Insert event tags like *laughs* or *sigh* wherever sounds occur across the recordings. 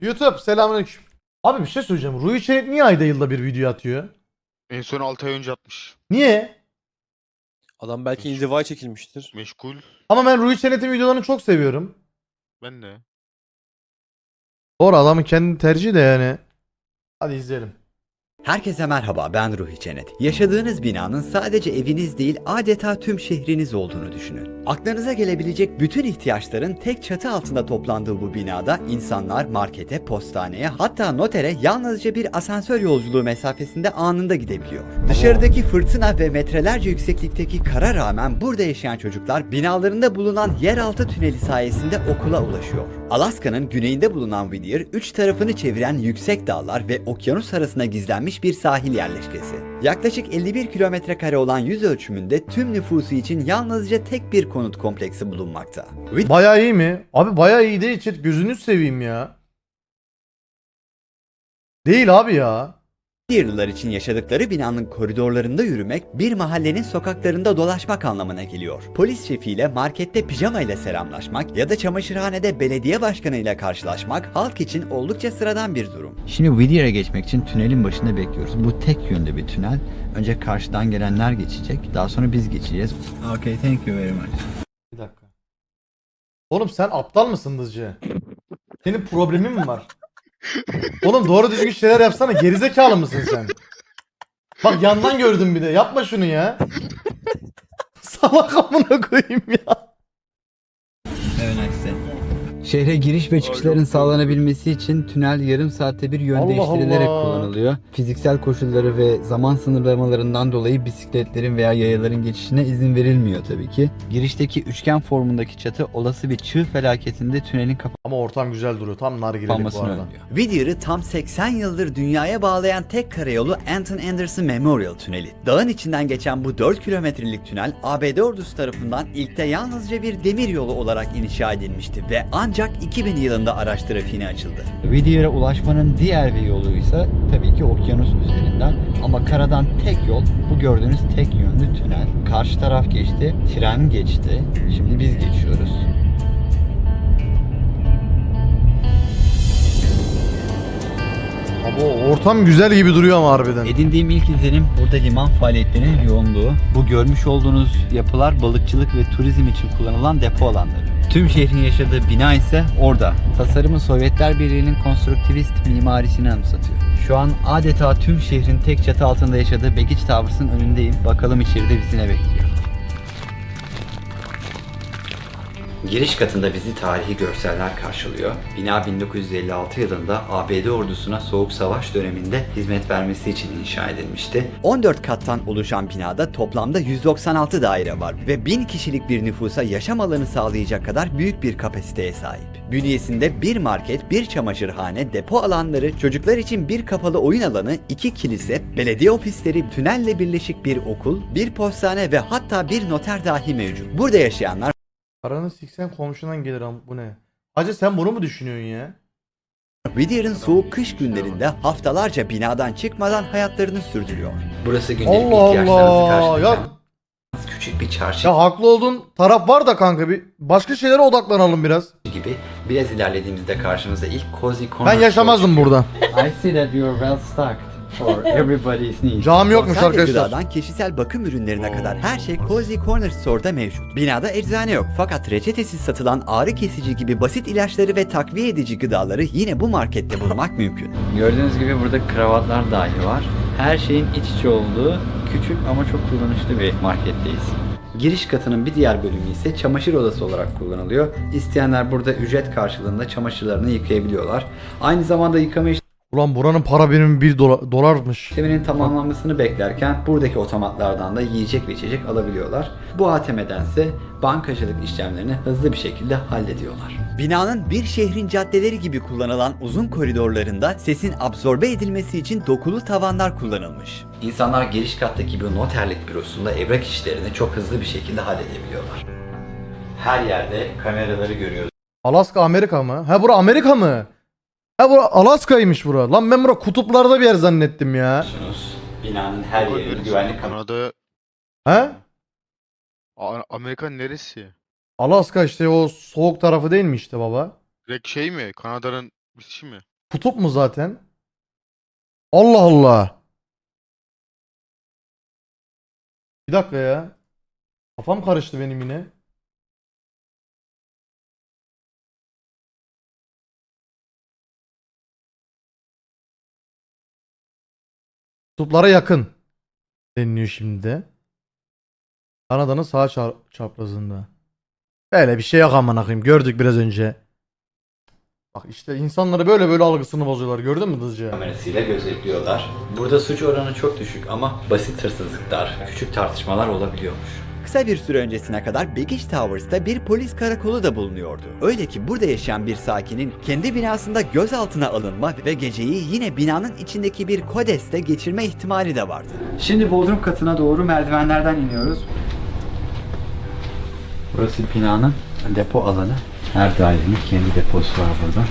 YouTube selamünaleyküm. Abi bir şey söyleyeceğim. Rui Çenet niye ayda yılda bir video atıyor? En son 6 ay önce atmış. Niye? Adam belki inzivaya çekilmiştir. Meşgul. Ama ben Rui Çenet'in videolarını çok seviyorum. Ben de. Doğru adamın kendi tercihi de yani. Hadi izleyelim. Herkese merhaba ben Ruhi Çenet. Yaşadığınız binanın sadece eviniz değil adeta tüm şehriniz olduğunu düşünün. Aklınıza gelebilecek bütün ihtiyaçların tek çatı altında toplandığı bu binada insanlar markete, postaneye hatta notere yalnızca bir asansör yolculuğu mesafesinde anında gidebiliyor. Dışarıdaki fırtına ve metrelerce yükseklikteki kara rağmen burada yaşayan çocuklar binalarında bulunan yeraltı tüneli sayesinde okula ulaşıyor. Alaska'nın güneyinde bulunan Whittier, üç tarafını çeviren yüksek dağlar ve okyanus arasına gizlenmiş bir sahil yerleşkesi. Yaklaşık 51 kilometre kare olan yüz ölçümünde tüm nüfusu için yalnızca tek bir konut kompleksi bulunmakta. Bayağı iyi mi? Abi bayağı iyi değil. Gözünü seveyim ya. Değil abi ya. Whittier'lılar için yaşadıkları binanın koridorlarında yürümek, bir mahallenin sokaklarında dolaşmak anlamına geliyor. Polis şefiyle markette pijama ile selamlaşmak ya da çamaşırhanede belediye başkanıyla karşılaşmak halk için oldukça sıradan bir durum. Şimdi Whittier'e geçmek için tünelin başında bekliyoruz. Bu tek yönde bir tünel. Önce karşıdan gelenler geçecek. Daha sonra biz geçeceğiz. Okay, thank you very much. Bir dakika. Oğlum sen aptal mısın Dızcı? Senin problemin mi var? Oğlum doğru düzgün şeyler yapsana. Gerizekalı mısın sen? Bak yandan gördüm bir de. Yapma şunu ya. Salak amına koyayım ya. A nice day. Şehre giriş ve çıkışların sağlanabilmesi için tünel yarım saatte bir yön Allah değiştirilerek Allah. kullanılıyor. Fiziksel koşulları ve zaman sınırlamalarından dolayı bisikletlerin veya yayaların geçişine izin verilmiyor tabii ki. Girişteki üçgen formundaki çatı olası bir çığ felaketinde tünelin Ama ortam güzel duruyor. Tam nargilelik bu kapanmasını arada. önlüyor. Whittier'ı tam 80 yıldır dünyaya bağlayan tek karayolu Anton Anderson Memorial Tüneli. Dağın içinden geçen bu 4 kilometrelik tünel ABD ordusu tarafından ilkte yalnızca bir demir yolu olarak inşa edilmişti ve ancak 2000 yılında araç trafiğine açıldı. Whittier'e ulaşmanın diğer bir yoluysa tabii ki okyanus üzerinden. Ama karadan tek yol bu gördüğünüz tek yönlü tünel. Karşı taraf geçti, tren geçti. Şimdi biz geçiyoruz. Abi ortam güzel gibi duruyor ama harbiden. Edindiğim ilk izlenim burada liman faaliyetlerinin yoğunluğu. Bu görmüş olduğunuz yapılar balıkçılık ve turizm için kullanılan depo alanları. Tüm şehrin yaşadığı bina ise orada. Tasarımı Sovyetler Birliği'nin konstruktivist mimarisini anımsatıyor. Şu an adeta tüm şehrin tek çatı altında yaşadığı Begiç Towers'ın önündeyim. Bakalım içeride bizi ne bekliyor. Giriş katında bizi tarihi görseller karşılıyor. Bina 1956 yılında ABD ordusuna Soğuk Savaş döneminde hizmet vermesi için inşa edilmişti. 14 kattan oluşan binada toplamda 196 daire var ve 1000 kişilik bir nüfusa yaşam alanı sağlayacak kadar büyük bir kapasiteye sahip. Bünyesinde bir market, bir çamaşırhane, depo alanları, çocuklar için bir kapalı oyun alanı, iki kilise, belediye ofisleri, tünelle birleşik bir okul, bir postane ve hatta bir noter dahi mevcut. Burada yaşayanlar Paranı siksen komşundan gelir ama bu ne? Hacı sen bunu mu düşünüyorsun ya? Whittier'ın soğuk kış günlerinde haftalarca binadan çıkmadan hayatlarını sürdürüyor. Burası gündelik Allah ihtiyaçlarınızı Allah. karşılayan Ya, küçük bir çarşı ya haklı olduğun taraf var da kanka bir başka şeylere odaklanalım biraz. gibi. Biraz ilerlediğimizde karşımıza ilk Cozy Corner Ben yaşamazdım burada. I see that you are well stocked for everybody's needs. Cam yokmuş Konserve arkadaşlar. gıdadan kişisel bakım ürünlerine kadar her şey Cozy Corner Store'da mevcut. Binada eczane yok fakat reçetesiz satılan ağrı kesici gibi basit ilaçları ve takviye edici gıdaları yine bu markette bulmak *laughs* mümkün. Gördüğünüz gibi burada kravatlar dahi var. Her şeyin iç içe olduğu küçük ama çok kullanışlı bir marketteyiz. Giriş katının bir diğer bölümü ise çamaşır odası olarak kullanılıyor. İsteyenler burada ücret karşılığında çamaşırlarını yıkayabiliyorlar. Aynı zamanda yıkama Ulan buranın para birimi 1 dolar, dolarmış. işleminin tamamlanmasını beklerken buradaki otomatlardan da yiyecek ve içecek alabiliyorlar. Bu ATM'dense bankacılık işlemlerini hızlı bir şekilde hallediyorlar. Binanın bir şehrin caddeleri gibi kullanılan uzun koridorlarında sesin absorbe edilmesi için dokulu tavanlar kullanılmış. İnsanlar giriş kattaki bir noterlik bürosunda evrak işlerini çok hızlı bir şekilde halledebiliyorlar. Her yerde kameraları görüyoruz. Alaska Amerika mı? Ha bura Amerika mı? Ha bura Alaska'ymış bura. Lan ben bura kutuplarda bir yer zannettim ya. Binanın her yerinin güvenlik kameraları Kanada, He? A- Amerika neresi? Alaska işte o soğuk tarafı değil mi işte baba? Direkt şey mi? Kanada'nın Bitişi mi? Kutup mu zaten? Allah Allah. Bir dakika ya. Kafam karıştı benim yine. Kutuplara yakın deniliyor şimdi de. Kanada'nın sağ çaprazında. Böyle bir şey yok amına koyayım. Gördük biraz önce. Bak işte insanları böyle böyle algısını bozuyorlar. Gördün mü hızlıca? kamerasıyla gözetliyorlar. Burada suç oranı çok düşük ama basit hırsızlıklar, küçük tartışmalar olabiliyormuş. Kısa bir süre öncesine kadar Baggage Towers'ta bir polis karakolu da bulunuyordu. Öyle ki burada yaşayan bir sakinin kendi binasında gözaltına alınma ve geceyi yine binanın içindeki bir kodeste geçirme ihtimali de vardı. Şimdi bodrum katına doğru merdivenlerden iniyoruz. Burası binanın depo alanı. Her dairenin kendi deposu var burada.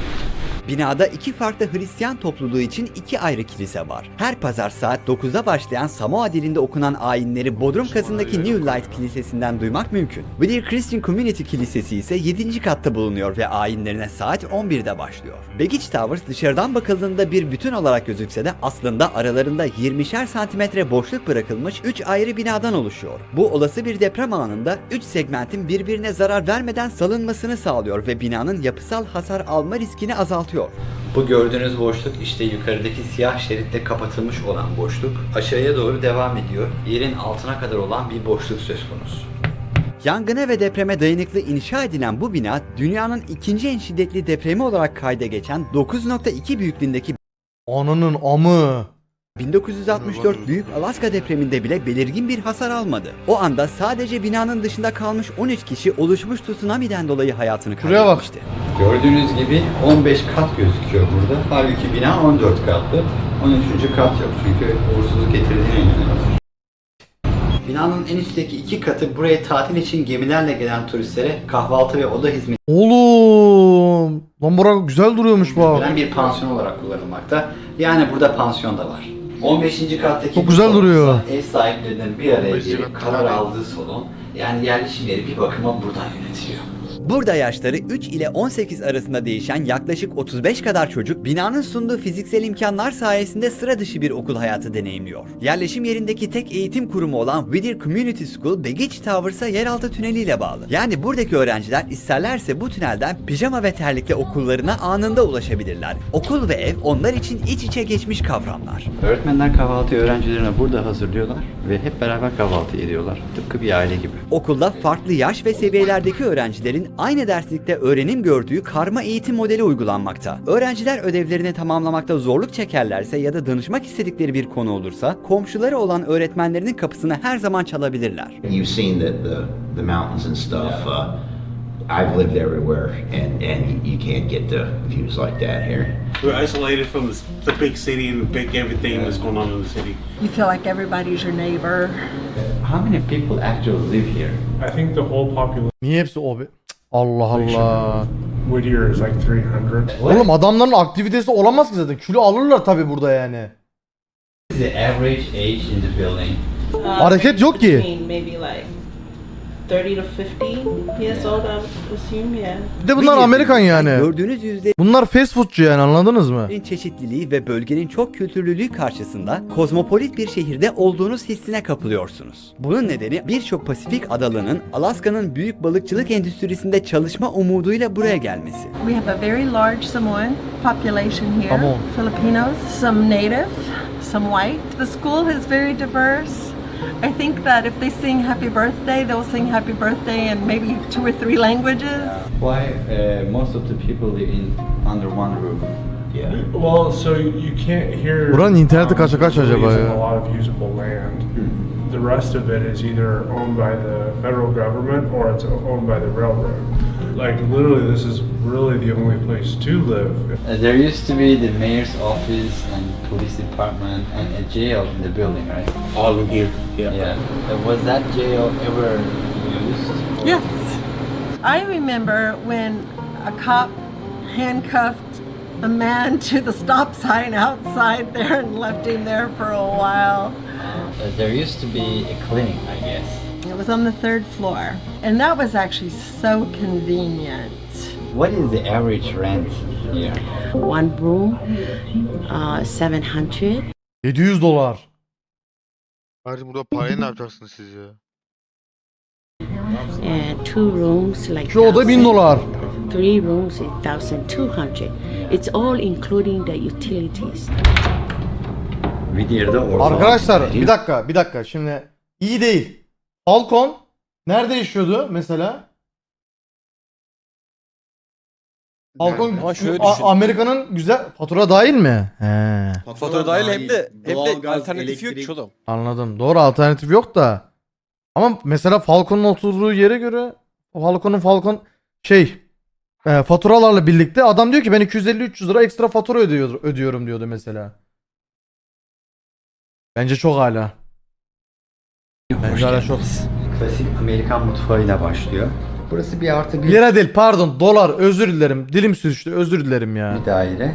Binada iki farklı Hristiyan topluluğu için iki ayrı kilise var. Her pazar saat 9'da başlayan Samoa dilinde okunan ayinleri Bodrum katındaki New Light Kilisesi'nden duymak mümkün. Whittier Christian Community Kilisesi ise 7. katta bulunuyor ve ayinlerine saat 11'de başlıyor. Baggage Towers dışarıdan bakıldığında bir bütün olarak gözükse de aslında aralarında 20'şer santimetre boşluk bırakılmış 3 ayrı binadan oluşuyor. Bu olası bir deprem anında 3 segmentin birbirine zarar vermeden salınmasını sağlıyor ve binanın yapısal hasar alma riskini azaltıyor. Bu gördüğünüz boşluk işte yukarıdaki siyah şeritle kapatılmış olan boşluk. Aşağıya doğru devam ediyor. Yerin altına kadar olan bir boşluk söz konusu. Yangına ve depreme dayanıklı inşa edilen bu bina dünyanın ikinci en şiddetli depremi olarak kayda geçen 9.2 büyüklüğündeki Ananın amı. 1964 Büyük Alaska depreminde bile belirgin bir hasar almadı. O anda sadece binanın dışında kalmış 13 kişi oluşmuş tsunami'den dolayı hayatını Şuraya bak. Gördüğünüz gibi 15 kat gözüküyor burada. Halbuki bina 14 katlı. 13. kat yok çünkü uğursuzluk getirdiğine inanıyorlar. Binanın en üstteki iki katı buraya tatil için gemilerle gelen turistlere kahvaltı ve oda hizmeti Oğlum. Lan bura güzel duruyormuş bak. veren bir pansiyon olarak kullanılmakta. Yani burada pansiyon da var. 15. kattaki Çok bu güzel salon duruyor. Ev sahiplerinin bir araya 15. gelip karar aldığı salon. Yani yerleşim yeri bir bakıma buradan yönetiliyor. Burada yaşları 3 ile 18 arasında değişen yaklaşık 35 kadar çocuk binanın sunduğu fiziksel imkanlar sayesinde sıra dışı bir okul hayatı deneyimliyor. Yerleşim yerindeki tek eğitim kurumu olan Whittier Community School Baggage Towers'a yeraltı tüneliyle bağlı. Yani buradaki öğrenciler isterlerse bu tünelden pijama ve terlikle okullarına anında ulaşabilirler. Okul ve ev onlar için iç içe geçmiş kavramlar. Öğretmenler kahvaltıyı öğrencilerine burada hazırlıyorlar ve hep beraber kahvaltı ediyorlar. Tıpkı bir aile gibi. Okulda farklı yaş ve seviyelerdeki öğrencilerin aynı derslikte öğrenim gördüğü karma eğitim modeli uygulanmakta. Öğrenciler ödevlerini tamamlamakta zorluk çekerlerse ya da danışmak istedikleri bir konu olursa komşuları olan öğretmenlerinin kapısını her zaman çalabilirler. You've seen the, the, the mountains and stuff. Uh, I've lived everywhere, and, and you, can't get the views like that here. We're isolated from the, the big city and the big everything that's going on in the city. You feel like everybody's your neighbor. How many people actually live here? I think the whole population Niye hepsi o Allah Allah. Whittier is like 300. Oğlum adamların aktivitesi olamaz ki zaten. Kilo alırlar tabi burada yani. What is the average age in the building? Hareket yok ki. Between maybe like 30 to 50 years old, I would assume, yeah. Bir de bunlar Amerikan yani. Gördüğünüz yüzde Bunlar fast foodcu yani anladınız mı? çeşitliliği ve bölgenin çok kültürlülüğü karşısında kozmopolit bir şehirde olduğunuz hissine kapılıyorsunuz. Bunun nedeni birçok Pasifik adalının Alaska'nın büyük balıkçılık endüstrisinde çalışma umuduyla buraya gelmesi. We have a very large Samoan population here. Samoan. Filipinos, some native, some white. The school is very diverse. I think that if they sing happy birthday, they'll sing happy birthday in maybe two or three languages. Why uh, most of the people live in under one roof? Yeah. Well, so you can't hear. Buranın interneti kaça kaç really acaba isn't ya? A lot of usable land. The rest of it is either owned by the federal government or it's owned by the railroad. Like literally, this is really the only place to live. Uh, there used to be the mayor's office and police department and a jail in the building, right? All in here. Yeah. Yeah. Uh, was that jail ever used? Yes. I remember when a cop handcuffed a man *laughs* to the stop sign outside there and left him there for a while. Uh, there used to be a clinic, I guess. It was on the third floor. And that was actually so convenient What is the average rent here? One room, uh, 700. 700 dolar. Kardeşim burada parayı ne yapacaksınız siz ya? And two rooms like Şu oda 1000 thousand. dolar. Three rooms is 1200. It's all including the utilities. Whittier'da ortalama Arkadaşlar bir dakika bir dakika şimdi iyi değil. Falcon nerede yaşıyordu mesela? Falcon Ama şöyle A- düşün. Amerika'nın güzel fatura dahil mi? He. Fatura dahil hem de hem de alternatif yok ki oğlum. Anladım. Doğru alternatif yok da. Ama mesela Falcon'un oturduğu yere göre Falcon'un Falcon şey e, faturalarla birlikte adam diyor ki ben 250-300 lira ekstra fatura ödüyor, ödüyorum diyordu mesela. Bence çok hala. Bence hala çok. Klasik Amerikan mutfağıyla başlıyor. Burası bir artı bir, Lira değil pardon dolar özür dilerim. Dilim sürçtü özür dilerim ya. bir daire.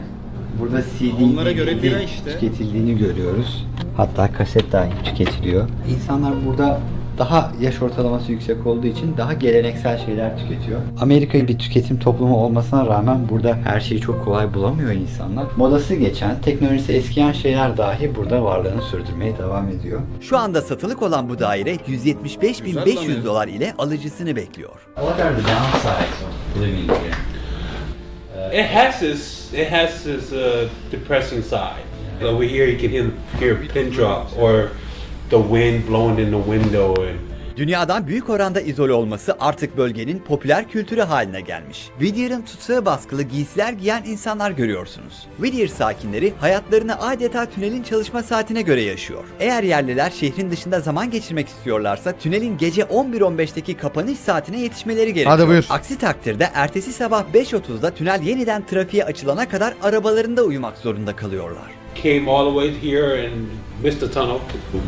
Burada CD Onlara göre DVD lira işte. tüketildiğini görüyoruz. Hatta kaset dahi tüketiliyor. İnsanlar burada daha yaş ortalaması yüksek olduğu için daha geleneksel şeyler tüketiyor. Amerika bir tüketim toplumu olmasına rağmen burada her şeyi çok kolay bulamıyor insanlar. Modası geçen, teknolojisi eskiyen şeyler dahi burada varlığını sürdürmeye devam ediyor. Şu anda satılık olan bu daire 175.500 dolar ile alıcısını bekliyor. What are the downsides of living here? It has its it has its uh, depressing side. Over here, you can hear hear a pin drop or the wind blowing in the window and Dünyadan büyük oranda izole olması artık bölgenin popüler kültürü haline gelmiş. Whittier'ın tutsağı baskılı giysiler giyen insanlar görüyorsunuz. Whittier sakinleri hayatlarını adeta tünelin çalışma saatine göre yaşıyor. Eğer yerliler şehrin dışında zaman geçirmek istiyorlarsa tünelin gece 11.15'teki kapanış saatine yetişmeleri gerekiyor. Hadi buyur. Aksi takdirde ertesi sabah 5.30'da tünel yeniden trafiğe açılana kadar arabalarında uyumak zorunda kalıyorlar. Came all the way here and missed the tunnel.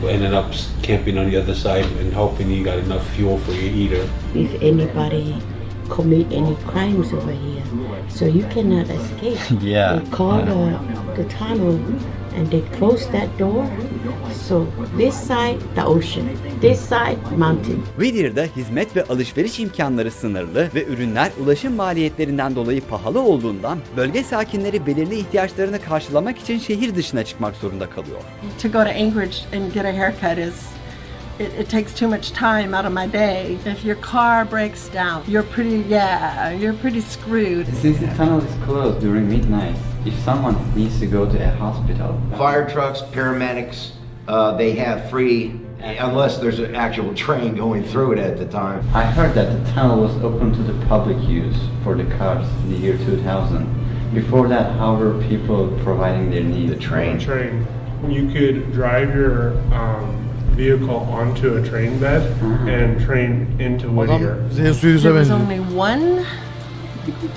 Ended up camping on the other side and hoping you got enough fuel for your heater. If anybody commit any crimes over here, so you cannot escape. *laughs* Yeah. They call the, the tunnel and they close that door. So this side, the ocean. This side, mountain. Whittier'da hizmet ve alışveriş imkanları sınırlı ve ürünler ulaşım maliyetlerinden dolayı pahalı olduğundan bölge sakinleri belirli ihtiyaçlarını karşılamak için şehir dışına çıkmak zorunda kalıyor. To go to Anchorage and get a haircut is it, it takes too much time out of my day. If your car breaks down, you're pretty yeah, you're pretty screwed. Since the tunnel is closed during midnight, if someone needs to go to a hospital, Fire trucks, paramedics, uh, they have free, unless there's an actual train going through it at the time. I heard that the tunnel was open to the public use for the cars in the year 2000. Before that, how were people providing their needs? The train. Train. You could drive your um, vehicle onto a train bed and train into Whittier. Adam There was only one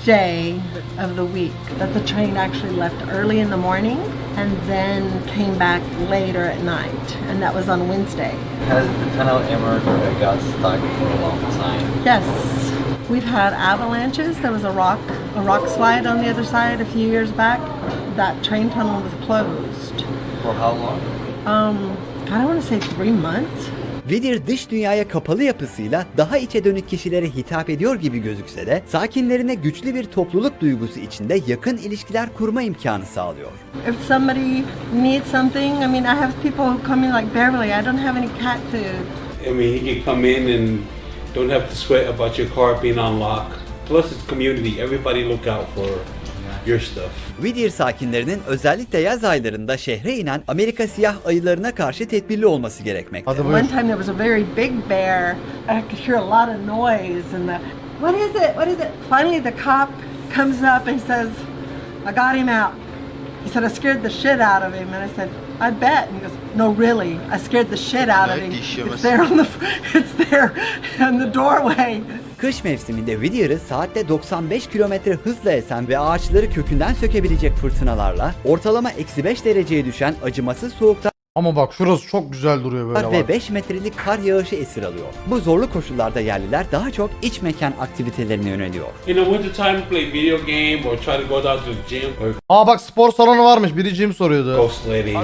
day of the week that the train actually left early in the morning and then came back later at night, and that was on Wednesday. Has the tunnel ever got stuck for a long time? Yes, we've had avalanches. There was a rock, a rock slide on the other side a few years back. That train tunnel was closed. For how long? Um, I want to say three months. Whittier dış dünyaya kapalı yapısıyla daha içe dönük kişilere hitap ediyor gibi gözükse de sakinlerine güçlü bir topluluk duygusu içinde yakın ilişkiler kurma imkanı sağlıyor. If somebody needs something, I mean, I have people who come in like Beverly. I don't have any cat food. I mean, you can come in and don't have to sweat about your car being unlocked. Plus, it's community. Everybody look out for your stuff. Whittier sakinlerinin özellikle yaz aylarında şehre inen Amerika siyah ayılarına karşı tedbirli olması gerekmekte. Hadi buyur. One time there was a very big bear. I could hear a lot of noise and the what is it? What is it? Finally the cop comes up and says, I got him out. He said I scared the shit out of him and I said, I bet. And he goes, No really. I scared the shit out of him. It's there on the *laughs* it's there in the doorway. Kış mevsiminde Whittier'ı saatte 95 kilometre hızla esen ve ağaçları kökünden sökebilecek fırtınalarla ortalama eksi 5 dereceye düşen acımasız soğuklar Ama bak şurası çok güzel duruyor böyle ve bak. 5 metrelik kar yağışı esir alıyor. Bu zorlu koşullarda yerliler daha çok iç mekan aktivitelerine yöneliyor. In the wintertime, play video game or try to go down to the gym or Aa bak spor salonu varmış. Biri gym soruyordu. go sledding.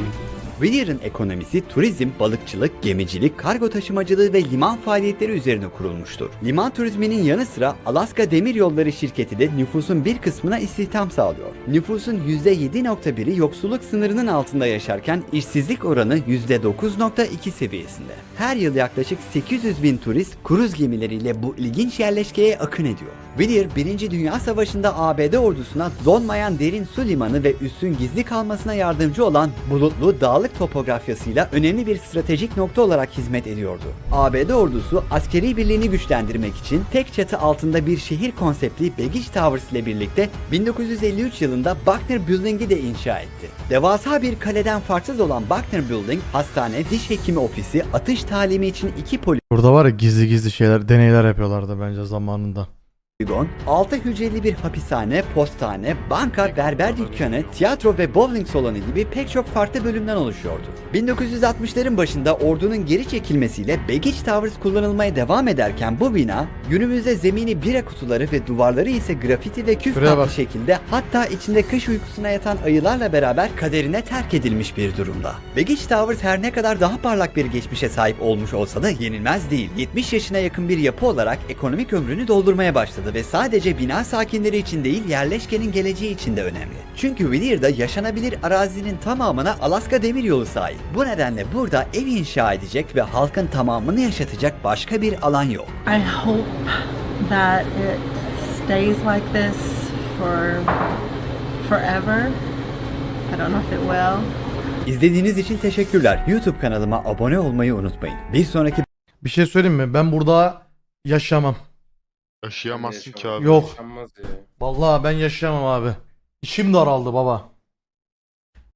Whittier'ın ekonomisi turizm, balıkçılık, gemicilik, kargo taşımacılığı ve liman faaliyetleri üzerine kurulmuştur. Liman turizminin yanı sıra Alaska Demiryolları şirketi de nüfusun bir kısmına istihdam sağlıyor. Nüfusun %7.1'i yoksulluk sınırının altında yaşarken işsizlik oranı %9.2 seviyesinde. Her yıl yaklaşık 800 bin turist kruz gemileriyle bu ilginç yerleşkeye akın ediyor. Whittier, 1. Dünya Savaşı'nda ABD ordusuna donmayan derin su limanı ve üssün gizli kalmasına yardımcı olan bulutlu dağlık topografyasıyla önemli bir stratejik nokta olarak hizmet ediyordu. ABD ordusu askeri birliğini güçlendirmek için tek çatı altında bir şehir konseptli Baggage Towers ile birlikte 1953 yılında Buckner Building'i de inşa etti. Devasa bir kaleden farksız olan Buckner Building, hastane, diş hekimi ofisi, atış talimi için iki Burada var ya gizli gizli şeyler, deneyler yapıyorlardı bence zamanında. Poligon, 6 hücreli bir hapishane, postane, banka, berber dükkanı, tiyatro ve bowling salonu gibi pek çok farklı bölümden oluşuyordu. 1960'ların başında ordunun geri çekilmesiyle Baggage Towers kullanılmaya devam ederken bu bina günümüzde zemini bira kutuları ve duvarları ise grafiti ve küf bak. şekilde hatta içinde kış uykusuna yatan ayılarla beraber kaderine terk edilmiş bir durumda. Baggage Towers her ne kadar daha parlak bir geçmişe sahip olmuş olsa da yenilmez değil. 70 yaşına yakın bir yapı olarak ekonomik ömrünü doldurmaya başladı ve sadece bina sakinleri için değil yerleşkenin geleceği için de önemli. Çünkü Whittier'da yaşanabilir arazinin tamamına Alaska Demiryolu sahip. Bu nedenle burada ev inşa edecek ve halkın tamamını yaşatacak başka bir alan yok. I hope that it stays like this for forever. I don't know if it will. İzlediğiniz için teşekkürler. YouTube kanalıma abone olmayı unutmayın. Bir sonraki Bir şey söyleyeyim mi? Ben burada yaşamam. Yaşayamazsın ki abi. Yok. Yaşanmaz ya. Vallahi ben yaşayamam abi. İçim daraldı baba.